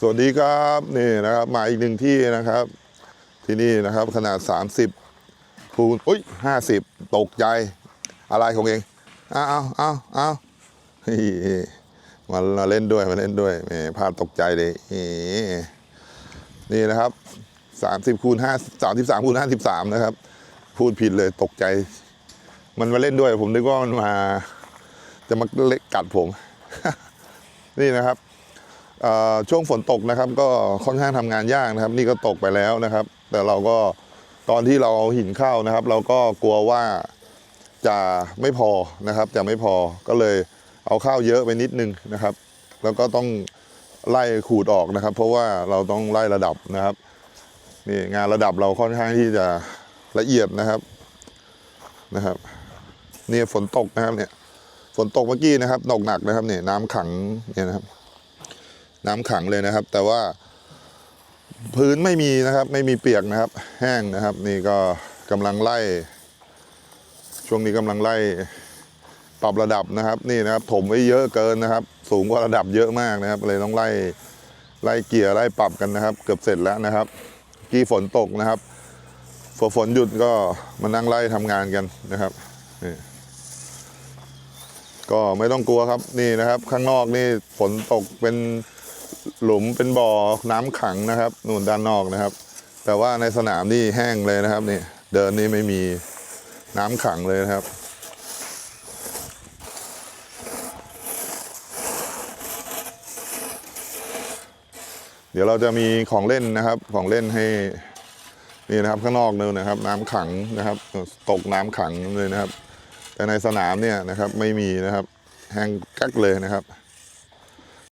สวัสดีครับนี่นะครับมาอีกหนึ่งที่นะครับ ที่นี่นะครับขนาด 30คูณอุ้ย50ตกใจอะไรของเองอ้าวอ้าวอ้าวอ้าเฮ้ยมามาเล่นด้วยมาเล่นด้วยแหมพลาดตกใจเลยนี่นะครับ30คูณ5 33คูณ53นะครับ พูดผิดเลยตกใจ มันมาเล่นด้วย ผมนึกว่ามันมา จะมาเล็กกัดผม นี่นะครับ ช่วงฝนตกนะครับ ก็ค่อนข้างทำงานยากนะครับ นี่ก็ตกไปแล้วนะครับ แต่เราก็ตอนที่เราเอาหินเข้านะครับ เราก็กลัวว่าจะไม่พอนะครับ จะไม่พอก็เลยเอาข้าวเยอะไปนิดนึงนะครับ แล้วก็ต้องไล่ขูดออกนะครับ เพราะว่าเราต้องไล่ระดับนะครับนี่งานระดับเราค่อนข้างที่จะละเอียดนะครับนะครับนี่ฝนตกนะครับเนี่ยฝนตกเมื่อกี้นะครับตกหนักนะครับเนี่ยน้ำขังเนี่ยนะครับ น้ำขังเลยนะครับ แต่ว่าพื้นไม่มีนะครับ ไม่มีเปียกนะครับ แห้งนะครับ นี่ก็กำลังไล่ ช่วงนี้กำลังไล่ปรับระดับนะครับ นี่นะครับ ถมไว้เยอะเกินนะครับ สูงกว่าระดับเยอะมากนะครับ เลยต้องไล่ไล่เกียร์ไล่ปรับกันนะครับ เกือบเสร็จแล้วนะครับ กี่ฝนตกนะครับฝนฝนหยุดก็มานั่งไล่ทำงานกันนะครับนี่ก็ไม่ต้องกลัวครับนี่นะครับ ข้างนอกนี่ฝนตกเป็น หลุมเป็นบ่อน้ำขังนะครับนู่นด้านนอกนะครับ แต่ว่าในสนามนี่แห้งเลยนะครับนี่เดินนี่ไม่มีน้ำขังเลยนะครับ เดี๋ยวเราจะมีของเล่นนะครับของเล่นให้นี่นะครับข้างนอกนู่นนะครับ น้ำขังนะครับ ตกน้ำขังเลยนะครับ แต่ในสนามเนี่ยนะครับไม่มีนะครับ แห้งกักเลยนะครับ